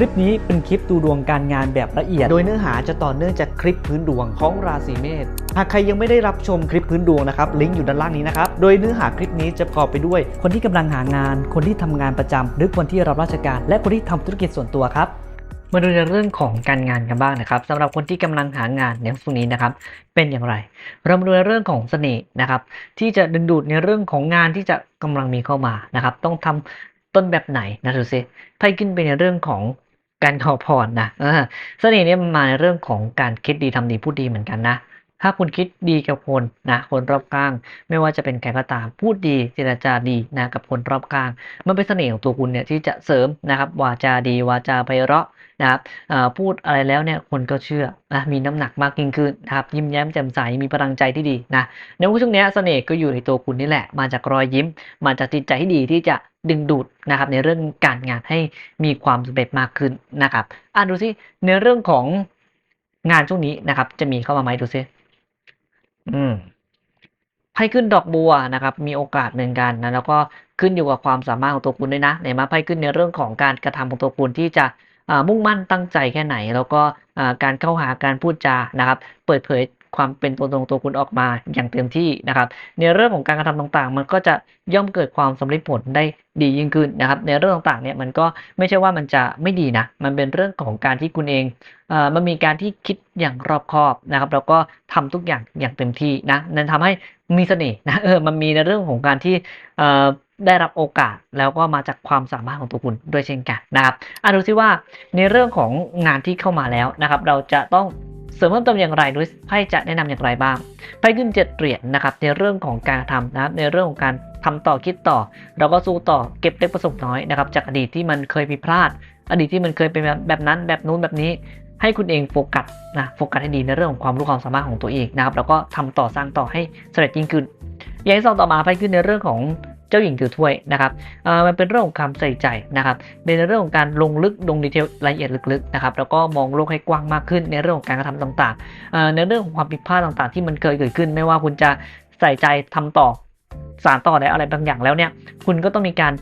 ลิปนี้เป็นคลิปดูดวงการงานแบบละเอียด โดยเนื้อหาจะต่อเนื่องจากคลิปพื้นดวงของราศีเมษ หากใครยังไม่ได้รับชมคลิปพื้นดวงนะครับ ลิงก์อยู่ด้านล่างนี้นะครับ โดยเนื้อหาคลิปนี้จะประกอบไปด้วย คนที่กำลังหางาน คนที่ทำงานประจำหรือคนที่รับราชการ และคนที่ทำธุรกิจส่วนตัวครับมาดูในเรื่องของการงานกันบ้างนะครับสำหรับคนที่กำลังหางานในช่วงนี้นะครับเป็นอย่างไร เรามาดูในเรื่องของเสน่ห์นะครับที่จะดึงดูดในเรื่องของงานที่จะกำลังมีเข้ามานะครับต้องทำต้นแบบไหนนะดูซิไพ่ขึ้นไปในเรื่องของ การขอพรนะเสน่ห์เนี่ยมันมาในเรื่องของการคิดดีทำดีพูดดีเหมือนกันนะ ถ้าคุณคิดดีกับคนนะคนรอบข้าง ไม่ว่าจะเป็นใครก็ตามพูดดีเจรจาดีนะกับคนรอบข้าง มันเป็นเสน่ห์ของตัวคุณเนี่ยที่จะเสริมนะครับวาจาดีวาจาไพเราะนะครับพูดอะไรแล้วเนี่ยคนก็เชื่อนะมีน้ำหนักมากยิ่งขึ้นนะครับยิ้มแย้มแจ่มใสมีพลังใจที่ดีนะในช่วงเนี้ยเสน่ห์ก็อยู่ในตัวคุณนี่แหละ มาจากรอยยิ้ม มาจากจิตใจที่ดีที่จะดึงดูดนะครับในเรื่องการงานให้มีความสำเร็จมากขึ้นนะครับอะดูสิในเรื่องของงานช่วงนี้นะครับจะมีเข้ามาไหมดูสิ อืมไพ่ขึ้นดอกบัวนะครับ มีโอกาสเหมือนกันนะแล้วก็ขึ้นอยู่กับความสามารถของตัวคุณด้วยนะไหนมาไพ่ขึ้นในเรื่องของการกระทำของตัวคุณที่จะมุ่งมั่นตั้งใจแค่ไหน แล้วก็การเข้าหาการพูดจานะครับ เปิดเผย ความเป็นตัวตนของตัวคุณออกมาอย่างเต็มที่นะครับ ในเรื่องของการกระทำต่างๆ มันก็จะย่อมเกิดความสำเร็จผลได้ดียิ่งขึ้นนะครับ ในเรื่องต่างๆเนี่ยมันก็ไม่ใช่ว่ามันจะไม่ดีนะ มันเป็นเรื่องของการที่คุณเองเอ่อมันมีการที่คิดอย่างรอบคอบนะครับ แล้วก็ทำทุกอย่างอย่างเต็มที่นะนั่นทำให้มีเสน่ห์นะเออมันมีในเรื่องของการที่เอ่อได้รับโอกาสแล้วก็มาจากความสามารถของตัวคุณด้วยเช่นกันนะครับอะดูซิว่าในเรื่องของงานที่เข้ามาแล้วนะครับ เราจะต้อง เสริมเพิ่มเติมอย่างไรโดยไพ่จะแนะนำอย่างไรบ้างไพ่ขึ้นเจ็ดเหรียญนะครับในเรื่องของการทำนะครับในเรื่องของการทำต่อคิดต่อ เราก็สู้ต่อเก็บเล็กประสบน้อยนะครับจากอดีตที่มันเคยผิดพลาด อดีตที่มันเคยเป็นแบบนั้นแบบนู้นแบบนี้ให้คุณเองโฟกัสนะโฟกัสให้ดีในเรื่องของความรู้ความสามารถของตัวเองนะครับแล้วก็ทำต่อสร้างต่อให้สำเร็จยิ่งขึ้นอย่างที่สองต่อมาไปขึ้นในเรื่องของ เจ้าหญิงถือถ้วยนะครับอ่อมันเป็นเรื่องของความใส่ใจนะครับในเรื่องของการลงลึกลงดีเทลรายละเอียดลึกๆนะครับแล้วก็มองโลกให้กว้างมากขึ้น ในเรื่องของการกระทำต่างๆอ่อในเรื่องของความผิดพลาดต่างๆ ที่มันเคยเกิดขึ้น ไม่ว่าคุณจะใส่ใจทำต่อสารต่อในอะไรบางอย่างแล้วเนี่ยคุณก็ต้องมีการ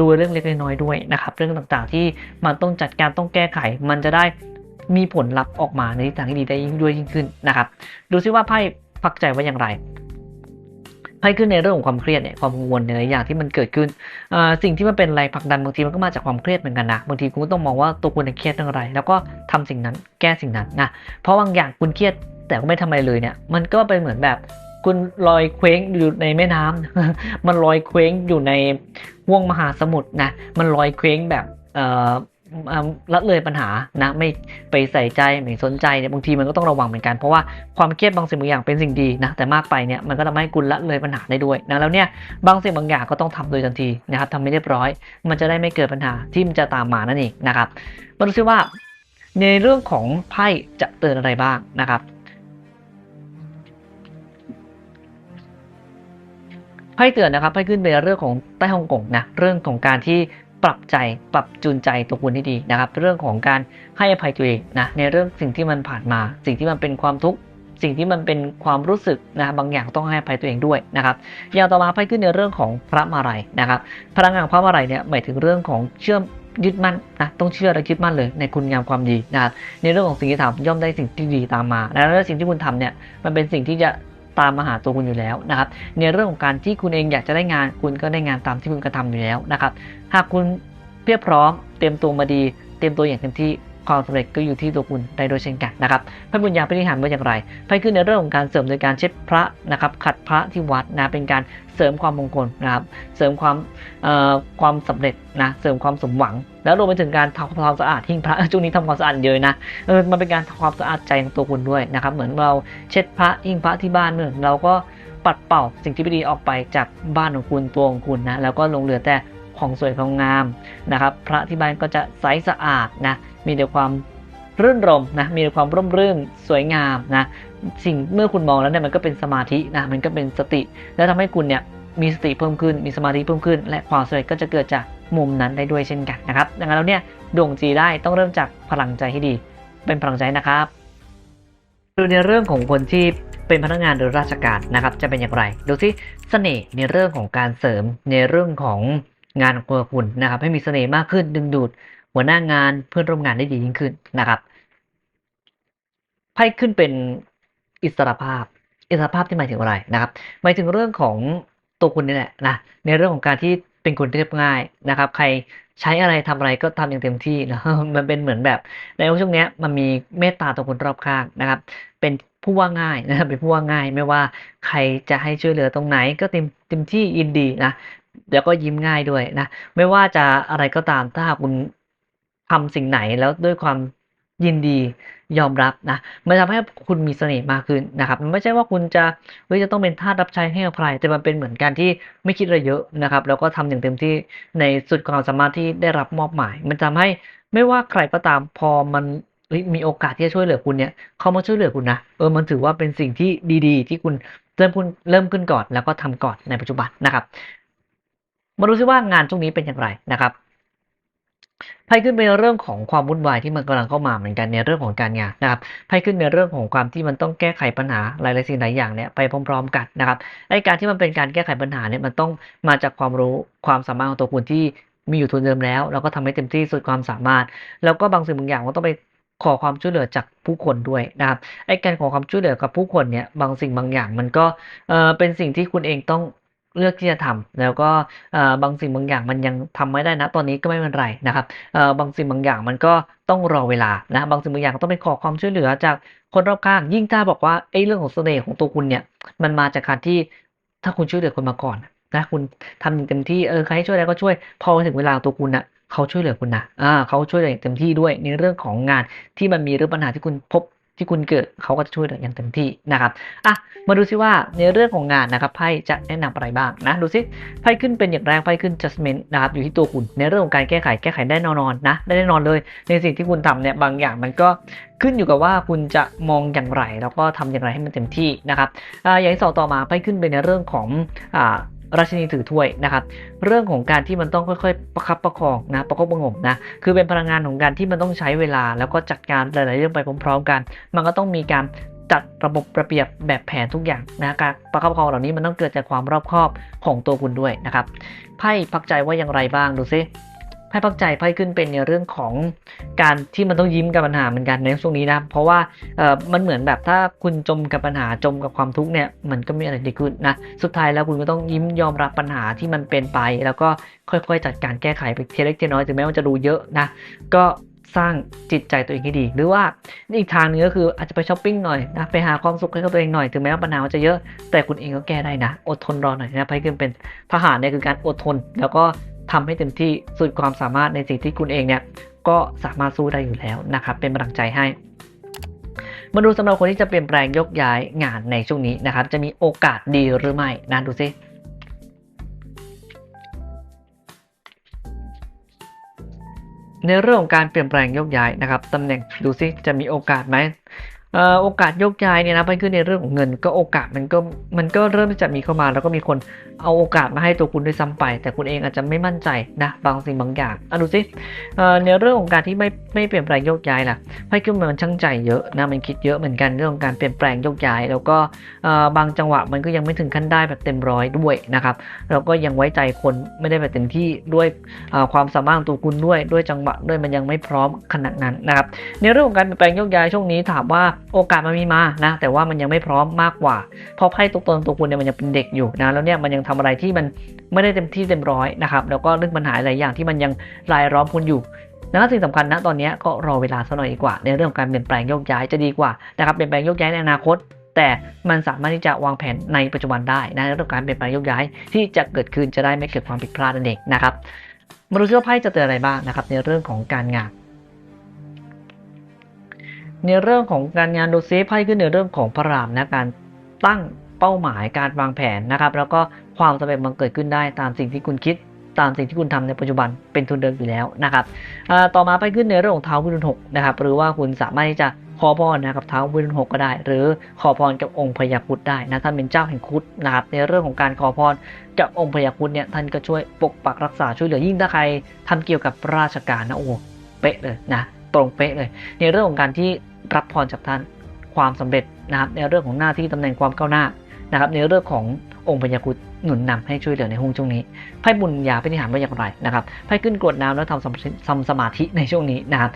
ดูเรื่องเล็กน้อยๆด้วยนะครับเรื่องต่างๆที่มันต้องจัดการต้องแก้ไข มันจะได้มีผลลัพธ์ออกมาในทิศทางที่ดีได้ยิ่งด้วยยิ่งขึ้นนะครับ ดูซิว่าไพ่พักใจไว่าอย่างไร ไพ่ขึ้นในเรื่องของความเครียดเนี่ยความกังวลในหลายอย่างที่มันเกิดขึ้นสิ่งที่มันเป็นแรงผลักดันบางทีมันก็มาจากความเครียดเหมือนกันนะบางทีคุณต้องมองว่าตัวคุณเครียดเรื่องอะไร แล้วก็ทำสิ่งนั้นแก้สิ่งนั้นนะเพราะบางอย่างคุณเครียดแต่ก็ไม่ทำอะไรเลยเนี่ย มันก็เป็นเหมือนแบบคุณลอยเคว้งอยู่ในแม่น้ำมันลอยเคว้งอยู่ในห่วงมหาสมุทรนะมันลอยเคว้งแบบ ละเลยปัญหานะไม่ไปใส่ใจไม่สนใจเนี่ยบางทีมันก็ต้องระวังเหมือนกันเพราะว่าความเครียดบางสิ่งบางอย่างเป็นสิ่งดีนะแต่มากไปเนี่ยมันก็ทำให้คุณละเลยปัญหาได้ด้วยนะแล้วเนี่ยบางสิ่งบางอย่างก็ต้องทำโดยทันทีนะครับทำไม่เรียบร้อย มันจะได้ไม่เกิดปัญหาที่มันจะตามมานั่นเองนะครับมาดูซิว่า ในเรื่องของไพ่จะเตือนอะไรบ้างนะครับไพ่เตือนนะครับไพ่ขึ้นเป็นเรื่องของใต้ฮ่องกงนะเรื่องของการที่ ปรับใจปรับจูนใจตัวคุณให้ดีนะครับ เรื่องของการให้อภัยตัวเองนะในเรื่องสิ่งที่มันผ่านมา สิ่งที่มันเป็นความทุกข์สิ่งที่มันเป็นความรู้สึกนะบางอย่างต้องให้อภัยตัวเองด้วยนะครับอย่างต่อมาไพ่ขึ้นในเรื่องของพระมาลัยนะครับ พลังงานพระมาลัยเนี่ยหมายถึงเรื่องของเชื่อมยึดมั่นนะต้องเชื่อและยึดมั่นเลยในคุณงามความดีนะครับในเรื่องของสิ่งที่ทำย่อมได้สิ่งที่ดีตามมา และสิ่งที่คุณทำเนี่ยมันเป็นสิ่งที่จะ ตามมาหาตัวคุณอยู่แล้วนะครับ ในเรื่องของการที่คุณเองอยากจะได้งาน คุณก็ได้งานตามที่คุณกระทำอยู่แล้วนะครับ หากคุณเพียบพร้อม เตรียมตัวมาดี เตรียมตัวอย่างเต็มที่ ความสำเร็จก็อยู่ที่ตัวคุณได้โดยเช่นกันนะครับพระบุญญาปฏิหารว่าอย่างไรไพ่ขึ้นในเรื่องของการเสริมโดยการเช็ดพระนะครับขัดพระที่วัดนะเป็นการเสริมความมงคลนะครับเสริมความเอ่อความสำเร็จนะเสริมความสมหวัง แล้วรวมไปถึงการทำความสะอาดหิ้งพระช่วงนี้ทำความสะอาดเยอะนะเออมันเป็นการทำความสะอาดใจของตัวคุณด้วยนะครับเหมือนเราเช็ดพระหิ้งพระที่บ้านเนี่ยเราก็ปัดเป่าสิ่งที่ไม่ดีออกไปจากบ้านของคุณตัวของคุณนะแล้วก็ลงเหลือแต่ของสวยของงามนะครับพระที่บ้านก็จะใสสะอาดนะ มีแต่ความรื่นรมนะมีแต่ความร่มรื่นสวยงามนะสิ่งเมื่อคุณมองแล้วเนี่ยมันก็เป็นสมาธินะมันก็เป็นสติ แล้วทำให้คุณเนี่ยมีสติเพิ่มขึ้น มีสมาธิเพิ่มขึ้น และความสำเร็จก็จะเกิดจากมุมนั้นได้ด้วยเช่นกันนะครับดังนั้นแล้วเนี่ยดวงจีได้ต้องเริ่มจากพลังใจให้ดี เป็นพลังใจนะครับดูในเรื่องของคนที่เป็นพนักงานหรือราชการนะครับจะเป็นอย่างไรดูที่เสน่ห์ในเรื่องของการเสริมในเรื่องของงานของคุณนะครับให้มีเสน่ห์มากขึ้นดึงดูด หัวหน้างานเพื่อนร่วมงานได้ดียิ่งขึ้นนะครับไพ่ขึ้นเป็นอิสรภาพ อิสรภาพที่หมายถึงอะไรนะครับ หมายถึงเรื่องของตัวคุณนี่แหละนะในเรื่องของการที่เป็นคนเรียบง่ายนะครับ ใครใช้อะไรทำอะไรก็ทำอย่างเต็มที่นะมันเป็นเหมือนแบบในช่วงเนี้ยมันมีเมตตาต่อคนรอบข้างนะครับ เป็นผู้ว่าง่ายนะครับเป็นผู้ว่าง่าย ไม่ว่าใครจะให้ช่วยเหลือตรงไหนก็เต็มเต็มที่ยินดีนะแล้วก็ยิ้มง่ายด้วยนะ ไม่ว่าจะอะไรก็ตามถ้าหากคุณ ทำสิ่งไหนแล้วด้วยความยินดียอมรับนะมันทำให้คุณมีเสน่ห์มากขึ้นนะครับมันไม่ใช่ว่าคุณจะเฮ้ยจะต้องเป็นทาสรับใช้ให้กับใครแต่มันเป็นเหมือนการที่ไม่คิดอะไรเยอะนะครับแล้วก็ทำอย่างเต็มที่ในสุดความสามารถที่ได้รับมอบหมาย มันทำให้ไม่ว่าใครก็ตามพอมันมีโอกาสที่จะช่วยเหลือคุณเนี่ยเขามาช่วยเหลือคุณนะเออมันถือว่าเป็นสิ่งที่ดีๆ ที่คุณเริ่มคุณเริ่มขึ้นก่อนแล้วก็ทำก่อนในปัจจุบันนะครับ มาดูซิว่างานช่วงนี้เป็นอย่างไรนะครับ ไพ่ขึ้นเป็นเรื่องของความวุ่นวายที่มันกำลังเข้ามาเหมือนกันในเรื่องของการงานนะครับไพ่ขึ้นในเรื่องของความที่มันต้องแก้ไขปัญหาหลายๆสิ่งหลายอย่างเนี่ยไปพร้อม ๆ กันนะครับไอ้การที่มันเป็นการแก้ไขปัญหาเนี่ยมันต้องมาจากความรู้ความสามารถของตัวคุณที่มีอยู่ทุนเดิมแล้วแล้วก็ทำให้เต็มที่สุดความสามารถ แล้วก็บางสิ่งบางอย่างมันต้องไปขอความช่วยเหลือจากผู้คนด้วยนะครับไอ้การขอความช่วยเหลือกับผู้คนเนี่ยบางสิ่งบางอย่างมันก็เออเป็นสิ่งที่คุณเองต้อง เลือกที่จะทำแล้วก็บางสิ่งบางอย่างมันยังทำไม่ได้นะตอนนี้ก็ไม่เป็นไรนะครับบางสิ่งบางอย่างมันก็ต้องรอเวลานะบางสิ่งบางอย่างต้องไปขอความช่วยเหลือจากคนรอบข้าง ยิ่งถ้าบอกว่าไอ้เรื่องของเสน่ห์ของตัวคุณเนี่ยมันมาจากการที่ถ้าคุณช่วยเหลือคนมาก่อนนะคุณทำอย่างเต็มที่เออใครให้ช่วยอะไรก็ช่วย พอถึงเวลาตัวคุณนะเขาช่วยเหลือคุณนะอ่าเขาช่วยเหลืออย่างเต็มที่ด้วยในเรื่องของงานที่มันมีเรื่องปัญหาที่คุณพบ ที่คุณเกิดเขาก็จะช่วยเหลืออย่างเต็มที่นะครับอะมาดูซิว่าในเรื่องของงานนะครับไพ่จะแนะนำอะไรบ้างนะดูซิไพ่ขึ้นเป็นอย่างแรงไพ่ขึ้น judgment นะครับอยู่ที่ตัวคุณ ในเรื่องของการแก้ไขแก้ไขได้แน่นอนนะได้แน่นอนเลย ในสิ่งที่คุณทำเนี่ยบางอย่างมันก็ขึ้นอยู่กับว่าคุณจะมองอย่างไร แล้วก็ทำอย่างไรให้มันเต็มที่นะครับอ่าอย่างที่สองต่อมาไพ่ขึ้นไปในเรื่องของอ่า ราชินีถือถ้วยนะครับเรื่องของการที่มันต้องค่อยๆ ประคับประคองนะประคบประงมนะคือเป็นพลังงานของการที่มันต้องใช้เวลา แล้วก็จัดการหลายๆเรื่องไปพร้อมๆ กัน มันก็ต้องมีการจัดระบบระเบียบแบบแผนทุกอย่างนะการประคับประคองเหล่านี้มันต้องเกิดจากความรอบคอบของตัวคุณด้วยนะครับไพ่พักใจว่าอย่างไรบ้างดูซิ ไพ่พักใจไพ่ขึ้นเป็นในเรื่องของการที่มันต้องยิ้มกับปัญหาเหมือนกันในช่วงนี้นะเพราะว่าเออมันเหมือนแบบถ้าคุณจมกับปัญหาจมกับความทุกข์เนี่ยมันก็ไม่อะไรดีขึ้นนะสุดท้ายแล้วคุณก็ต้องยิ้มยอมรับปัญหาที่มันเป็นไป แล้วก็ค่อยๆ จัดการแก้ไขไปทีเล็กทีน้อยถึงแม้ว่าจะดูเยอะนะก็สร้างจิตใจตัวเองให้ดี หรือว่าอีกทางนึงก็คืออาจจะไปช้อปปิ้งหน่อยนะไปหาความสุขให้กับตัวเองหน่อยถึงแม้ว่าปัญหาจะเยอะ แต่คุณเองก็แก้ได้นะ อดทนรอหน่อยนะไพ่ขึ้นเป็นทหารเนี่ยคือการอดทน แล้วก็ ทำให้เต็มที่สุดความสามารถในสิ่งที่คุณเองเนี่ยก็สามารถสู้ได้อยู่แล้วนะครับ เป็นกำลังใจให้มาดูสำหรับคนที่จะเปลี่ยนแปลงยกย้ายงานในช่วงนี้นะครับ จะมีโอกาสดีหรือไม่นะดูซิในเรื่องของการเปลี่ยนแปลงยกย้ายนะครับตำแหน่งดูซิจะมีโอกาสไหม โอกาสยกย้ายเนี่ยนะไปขึ้นในเรื่องของเงิน ก็โอกาสมันก็มันก็เริ่มจะมีเข้ามา แล้วก็มีคนเอาโอกาสมาให้ตัวคุณด้วยซ้ำไป แต่คุณเองอาจจะไม่มั่นใจนะบางสิ่งบางอย่างอะดูซิในเรื่องของการที่ไม่ไม่เปลี่ยนแปลงโยกย้ายล่ะไพ่ขึ้นมามันช่างใจเยอะนะมันคิดเยอะเหมือนกันเรื่องของการเปลี่ยนแปลงโยกย้าย แล้วก็บางจังหวะมันก็ยังไม่ถึงขั้นได้แบบเต็มร้อยด้วยนะครับเราก็ยังไว้ใจคนไม่ได้แบบเต็มที่ด้วยความสามารถตัวคุณด้วยด้วยจังหวะด้วยมันยังไม่พร้อมขนาดนั้นนะครับในเรื่องของการเปลี่ยนแปลงโยกย้ายช่วงนี้ถามว่าโอกาสมันมีมานะ แต่ว่ามันยังไม่พร้อมมากกว่า เพราะไพ่ตัวตนตัวคุณเนี่ยมันยังเป็นเด็กอยู่นะ แล้วเนี่ยมันยังทำอะไรที่มันไม่ได้เต็มที่เต็มร้อยนะครับ แล้วก็เรื่องปัญหาหลายอย่างที่มันยังรายล้อมคุณอยู่นะสิ่งสำคัญนะตอนนี้ก็รอเวลาสักหน่อยดีกว่า ในเรื่องของการเปลี่ยนแปลงโยกย้ายจะดีกว่านะครับ เปลี่ยนแปลงโยกย้ายในอนาคต แต่มันสามารถที่จะวางแผนในปัจจุบันได้นะในเรื่องของการเปลี่ยนแปลงโยกย้ายที่จะเกิดขึ้นจะได้ไม่เกิดความผิดพลาดนั่นเองนะครับมาดูซิว่าไพ่จะเตือนอะไรบ้างนะครับในเรื่องของการงาน ในเรื่องของการงานดูซิไพ่ขึ้นในเรื่องของพระรามนะการตั้งเป้าหมายการวางแผนนะครับ แล้วก็ความสำเร็จมันเกิดขึ้นได้ตามสิ่งที่คุณคิดตามสิ่งที่คุณทำในปัจจุบันเป็นทุนเดิมอยู่แล้วนะครับต่อมาไปขึ้นในเรื่องของเท้าวิรุณหกนะครับ หรือว่าคุณสามารถที่จะขอพรนะครับเท้าวิรุณหกก็ได้ หรือขอพรกับองค์พญาครุดได้นะท่านเป็นเจ้าแห่งคุดนะครับ ในเรื่องของการขอพรกับองค์พญาครุดเนี่ยท่านก็ช่วยปกปักรักษาช่วยเหลือยิ่งถ้าใครทำเกี่ยวกับราชการนะโอ้เป๊ะเลยนะตรงเป๊ะเลย ในเรื่องของการที่ รับพรจากท่าน ความสำเร็จนะครับในเรื่องของหน้าที่ตำแหน่งความก้าวหน้านะครับในเรื่องขององค์พญาครุฑหนุนนำให้ช่วยเหลือในหุ้นช่วงนี้ไพ่บุญญาพินิหารว่าอย่างไรนะครับไพ่ขึ้นกรวดน้ำแล้วทำสมาทำสมาธิในช่วงนี้นะครับ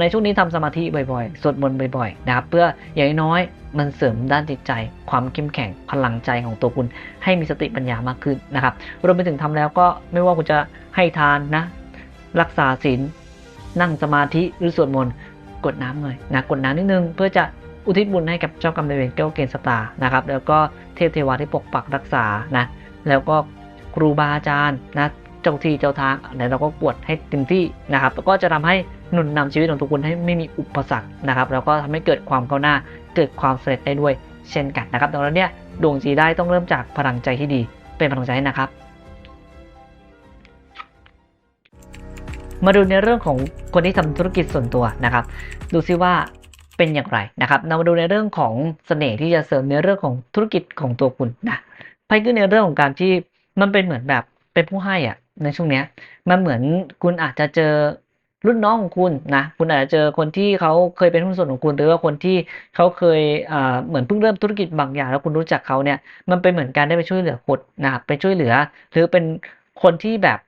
ในช่วงนี้ทำสมาธิบ่อยๆ สวดมนต์บ่อยๆนะครับเพื่ออย่างน้อยๆมันเสริมด้านจิตใจ ความเข้มแข็งพลังใจของตัวคุณ ให้มีสติปัญญามากขึ้นนะครับรวมไปถึงทำแล้วก็ไม่ว่าคุณจะให้ทานนะรักษาศีลนั่งสมาธิหรือสวดมนต์ กดน้ำหน่อยนะกดน้ำนิดนึงเพื่อจะอุทิศบุญให้กับเจ้ากรรมนายเวรเก้าเกณฑ์สตาร์นะครับแล้วก็เทพเทวาที่ปกปักรักษานะแล้วก็ครูบาอาจารย์นะเจ้าที่เจ้าทางแล้วเราก็กวดให้เต็มที่นะครับแล้วก็จะทำให้หนุนนำชีวิตของทุกคนให้ไม่มีอุปสรรคนะครับแล้วก็ทำให้เกิดความก้าวหน้าเกิดความสำเร็จได้ด้วยเช่นกันนะครับดังนั้นเนี่ยดวงจีได้ต้องเริ่มจากพลังใจที่ดี เป็นพลังใจนะครับ มาดูในเรื่องของคนที่ทำธุรกิจส่วนตัวนะครับ ดูซิว่าเป็นอย่างไรนะครับเรามาดูในเรื่องของเสน่ห์ที่จะเสริมในเรื่องของธุรกิจของตัวคุณนะไพ่ขึ้นในเรื่องของการที่มันเป็นเหมือนแบบเป็นผู้ให้อะในช่วงเนี้ยมันเหมือนคุณอาจจะเจอรุ่นน้องของคุณนะคุณอาจจะเจอคนที่เขาเคยเป็นหุ้นส่วนของคุณหรือว่าคนที่เขาเคยอ่าเหมือนเพิ่งเริ่มธุรกิจบางอย่าง แล้วคุณรู้จักเขาเนี่ยมันเป็นเหมือนการได้ไปช่วยเหลือคนนะครับไปช่วยเหลือ หรือเป็นคนที่แบบ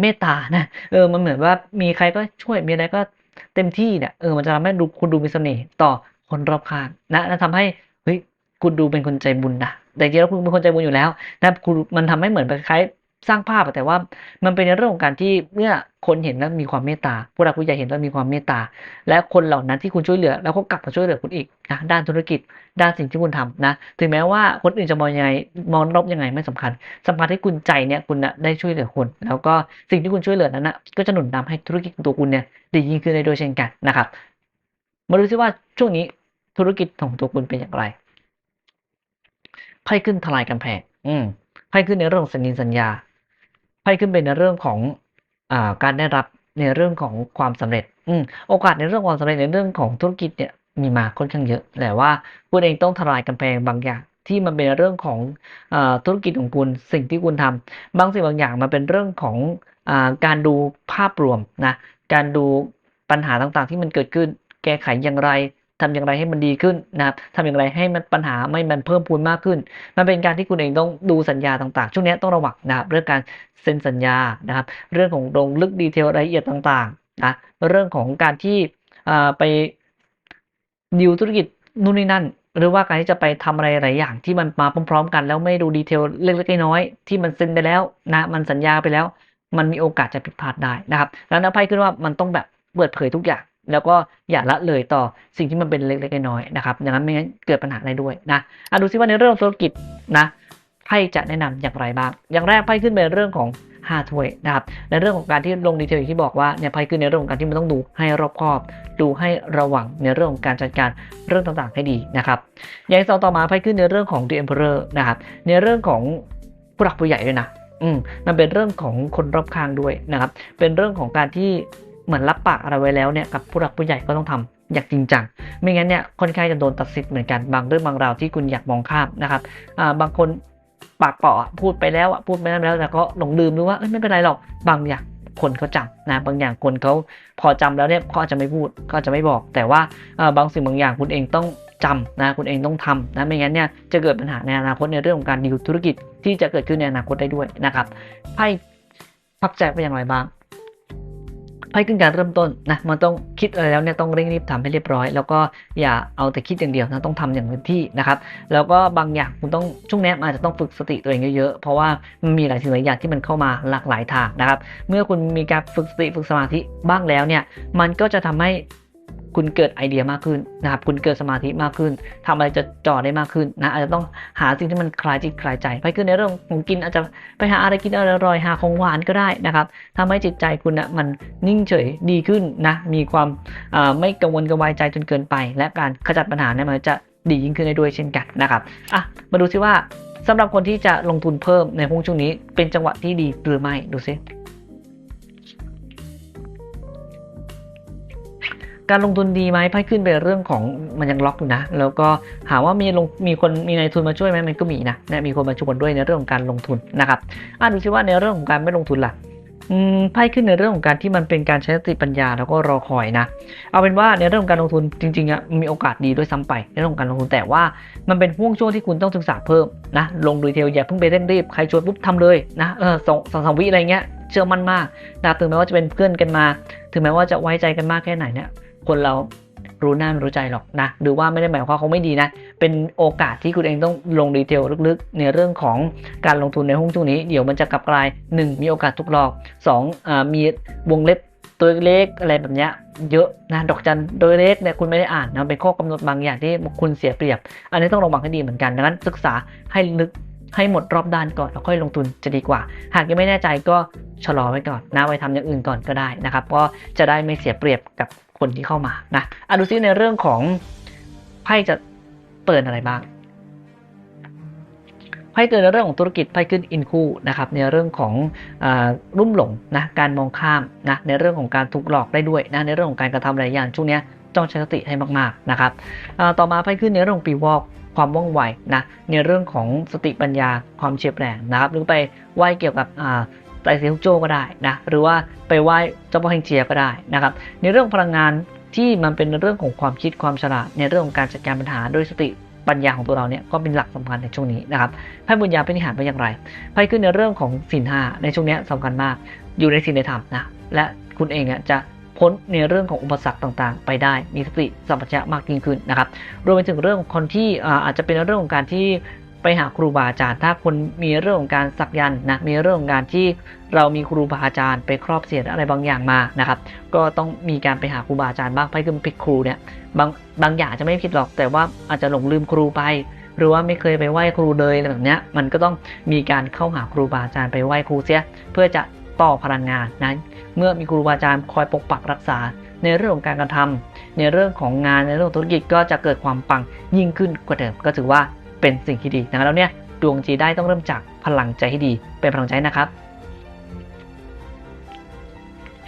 เมตตานะเออมันเหมือนว่ามีใครก็ช่วยมีอะไรก็เต็มที่เนี่ยเออมันจะทำให้ดูคุณดูมีเสน่ห์ต่อคนรอบข้างนะและทำให้เฮ้ยคุณดูเป็นคนใจบุญนะแต่จริงแล้วคุณเป็นคนใจบุญอยู่แล้วนะคุณมันทำให้เหมือนคล้าย สร้างภาพแต่ว่ามันเป็นในเรื่องของการที่เมื่อคนเห็นแล้วมีความเมตตาผู้หลักผู้ใหญ่เห็นแล้วมีความเมตตา และคนเหล่านั้นที่คุณช่วยเหลือ แล้วก็กลับมาช่วยเหลือคุณอีกนะด้านธุรกิจ ด้านสิ่งที่คุณทำนะถึงแม้ว่าคนอื่นจะมองยังไงมองลบยังไงไม่สำคัญสำคัญที่คุณใจเนี่ยคุณนะได้ช่วยเหลือคน แล้วก็สิ่งที่คุณช่วยเหลือนั้นนะก็จะหนุนนำให้ธุรกิจตัวคุณเนี่ยดียิ่งขึ้นได้ด้วยเช่นกันนะครับมาดูซิว่าช่วงนี้ธุรกิจของตัวคุณเป็นอย่างไรไพ่ขึ้นทลายกำแพง อืมไพ่ขึ้นในเรื่องของสัญญาสัญญา ไพ่ขึ้นเป็นในเรื่องของอ่าการได้รับในเรื่องของความสำเร็จอืโอกาสในเรื่องความสำเร็จในเรื่องของธุรกิจเนี่ยมีมาค่อนข้างเยอะ แต่ว่าคุณเองต้องทลายกำแพงบางอย่างที่มันเป็นเรื่องของอธุรกิจของคุณสิ่งที่คุณทำบางสิ่งบางอย่างมันเป็นเรื่องของอการดูภาพรวมนะการดูปัญหาต่างๆ ที่มันเกิดขึ้น แก้ไขอย่างไร ทำอย่างไรให้มันดีขึ้นนะครับทำอย่างไรให้มันปัญหาไม่มันเพิ่มพูนมากขึ้น มันเป็นการที่คุณเองต้องดูสัญญาต่างๆ ช่วงนี้ต้องระวังนะครับเรื่องการเซ็นสัญญานะครับ เรื่องของลงลึกดีเทลรายละเอียดต่างๆนะเรื่องของการที่อ่าไปดิวธุรกิจนู่นนี่นั่น หรือว่าการที่จะไปทำอะไรหลายอย่างที่มันมาพร้อมๆ กัน แล้วไม่ดูดีเทลเล็กๆน้อยๆที่มันเซ็นไปแล้วนะมันสัญญาไปแล้ว มันมีโอกาสจะผิดพลาดได้นะครับ แล้วนับไพ่ขึ้นว่ามันต้องแบบเปิดเผยทุกอย่าง แล้วก็อย่าละเลยต่อสิ่งที่มันเป็นเล็กๆน้อยๆนะครับอย่างนั้นไม่งั้นเกิดปัญหาได้ด้วยนะอะดูซิว่าในเรื่องธุรกิจนะไพ่จะแนะนำอย่างไรบ้าง อย่างแรกไพ่ขึ้นเป็นเรื่องของห้าถ้วยนะครับ ในเรื่องของการที่ลงดีเทลอย่างที่บอกว่าเนี่ยไพ่ขึ้นในเรื่องของการที่มันต้องดูให้รอบคอบ ดูให้ระวังในเรื่องของการจัดการเรื่องต่างๆให้ดีนะครับ อย่างที่สองต่อมาไพ่ขึ้นในเรื่องของ The Emperor นะครับ ในเรื่องของผู้หลักผู้ใหญ่ด้วยนะ อืมมันเป็นเรื่องของคนรอบข้างด้วยนะครับ เป็นเรื่องของการที่ เหมือนรับปากอะไรไว้แล้วเนี่ยกับผู้หลักผู้ใหญ่ก็ต้องทำอย่างจริงจัง ไม่งั้นเนี่ยค่อนข้างจะโดนตัดสิทธิ์เหมือนกันบางเรื่องบางราวที่คุณอยากมองข้ามนะครับบางคนปากเปาะพูดไปแล้วพูดไปแล้วแต่ก็หลงลืมหรือว่าไม่เป็นไรหรอกบางอย่างคนเขาจำนะบางอย่างคนเขาพอจำแล้วเนี่ยเขาอาจจะไม่พูดเขาอาจจะไม่บอก แต่ว่าอ่าบางสิ่งบางอย่างคุณเองต้องจำนะคุณเองต้องทำนะไม่งั้นเนี่ยจะเกิดปัญหาในอนาคตในเรื่องของการดีลธุรกิจที่จะเกิดขึ้นในอนาคตได้ด้วยนะครับไพ่พักใจไปอย่างไรบ้าง ไพ่ขึ้นการเริ่มต้นนะมันต้องคิดอะไรแล้วเนี่ยต้องเร่งรีบทำให้เรียบร้อย แล้วก็อย่าเอาแต่คิดอย่างเดียวนะต้องทำอย่างเต็มที่นะครับแล้วก็บางอย่างคุณต้องช่วงนี้อาจจะต้องฝึกสติตัวเองเยอะๆเพราะว่ามันมีหลายสิ่งหลายอย่างที่มันเข้ามาหลากหลายทางนะครับ เมื่อคุณมีการฝึกสติฝึกสมาธิบ้างแล้วเนี่ยมันก็จะทำให้ คุณเกิดไอเดียมากขึ้นนะครับ คุณเกิดสมาธิมากขึ้นทำอะไรจะจ่อได้มากขึ้นนะ อาจจะต้องหาสิ่งที่มันคลายจิตคลายใจไปขึ้นในเรื่องของกินอาจจะไปหาอะไรกินอร่อยหาของหวานก็ได้นะครับทำให้จิตใจคุณนะมันนิ่งเฉยดีขึ้นนะ มีความไม่กังวลกังวายใจจนเกินไป และการขจัดปัญหาเนี่ยมันจะดียิ่งขึ้นได้ด้วยเช่นกันนะครับอะมาดูซิว่าสำหรับคนที่จะลงทุนเพิ่มในหุ้นช่วงนี้เป็นจังหวะที่ดีหรือไม่ดูซิ การลงทุนดีไหมไพ่ขึ้นไปเรื่องของมันยังล็อกอยู่นะ แล้วก็หาว่ามีลงมีคนมีนายทุนมาช่วยไหมมันก็มีนะนะมีคนมาชวนด้วยในเรื่องของการลงทุนนะครับอะดูซิว่าในเรื่องของการไม่ลงทุนล่ะไพ่ขึ้นในเรื่องของการที่มันเป็นการใช้สติปัญญาแล้วก็รอคอยนะ เอาเป็นว่าในเรื่องของการลงทุนจริงๆอะมีโอกาสดีด้วยซ้ำไปในเรื่องของการลงทุนแต่ว่ามันเป็นห่วงช่วงที่คุณต้องศึกษาเพิ่มนะลงดีเทลอย่าเพิ่งไปเร่งรีบใครชวนปุ๊บทำเลยนะเออสองสองสามวิอะไรเงี้ยเชื่อมั่นมากนะถึงแม้ว่าจะเป็นเพื่อนกันมา ถึงแม้ว่าจะไว้ใจกันมากแค่ไหนเนี่ย คนเรารู้หน้าไม่รู้ใจหรอกนะหรือว่าไม่ได้หมายความว่าเขาไม่ดีนะ เป็นโอกาสที่คุณเองต้องลงดีเทลลึกๆ ในเรื่องของการลงทุนในหุ้นช่วงนี้ เดี๋ยวมันจะกลับกลาย 1 มีโอกาสถูกหลอก2อมีวงเล็บตัวเล็กอะไรแบบเนี้ยเยอะนะดอกจันโดยเล็กเนี่ยคุณไม่ได้อ่านนะเป็นข้อกำหนดบางอย่างที่คุณเสียเปรียบ อันนี้ต้องระวังให้ดีเหมือนกันดังนั้นศึกษาให้ลึกให้หมดรอบด้านก่อนแล้วค่อยลงทุนจะดีกว่า หากยังไม่แน่ใจก็ชะลอไว้ก่อนนะไว้ทำอย่างอื่นก่อนก็ได้นะครับก็จะได้ไม่เสียเปรียบกับ คนที่เข้ามานะอะดูซิในเรื่องของไพ่จะเปิดอะไรบ้างไพ่เตือนในเรื่องของธุรกิจไพ่ขึ้นอินคู่นะครับในเรื่องของอรุ่มหลงนะการมองข้ามนะในเรื่องของการถูกหลอกได้ด้วยนะในเรื่องของการกระทำหลายอย่างช่วงนี้ต้องใช้สติให้มากๆนะครับต่อมาไพ่ขึ้นในเรื่องของปีวอกความว่องไวนะในเรื่องของสติปัญญาความเฉียบแหลงนะครับหรือไปไหวเกี่ยวกับ ไตเซียฮุกโจก็ได้นะหรือว่าไปไหว้เจ้าพ่อแห่งเจียก็ได้นะครับ ในเรื่องพลังงานที่มันเป็นเรื่องของความคิดความฉลาด ในเรื่องของการจัดการปัญหาด้วยสติปัญญาของตัวเราเนี่ยก็เป็นหลักสำคัญในช่วงนี้นะครับไพ่บุญญาเป็นนิหารเป็นอย่างไรไพ่ขึ้นในเรื่องของสินห้าในช่วงนี้ยสำคัญมาก อยู่ในศีลในธรรมนะและคุณเองอะจะพ้นในเรื่องของอุปสรรคต่างๆ ไปได้มีสติสัมปชัญญะมากยิ่งขึ้นนะครับรวมไปถึงเรื่องของคนที่อาจจะเป็นเรื่องของการที่ ไปหาครูบาอาจารย์ ถ้าคนมีเรื่องของการสักยันนะมีเรื่องของการที่เรามีครูบาอาจารย์ไปครอบเสียรอะไรบางอย่างมานะครับ ก็ต้องมีการไปหาครูบาอาจารย์บ้างไพ่ขึ้ผิดครูเนี่ยบางบางอย่างจะไม่ผิดหรอก แต่ว่าอาจจะหลงลืมครูไป หรือว่าไม่เคยไปไหว้ครูเลยอะไรแบบเนี้ยมันก็ต้องมีการเข้าหาครูบาอาจารย์ไปไหว้ครูเสียเพื่อจะต่อพลังงานนะเมื่อมีครูบาอาจารย์คอยปกปักรักษา ในเรื่องของการกระทำในเรื่องของงานในเรื่องธุรกิจก็จะเกิดความปังยิ่งขึ้นกว่าเดิมก็ถือว่า เป็นสิ่งที่ดีนะครับแล้วเนี่ยดวงจีได้ต้องเริ่มจากพลังใจให้ดี เป็นพลังใจนะครับ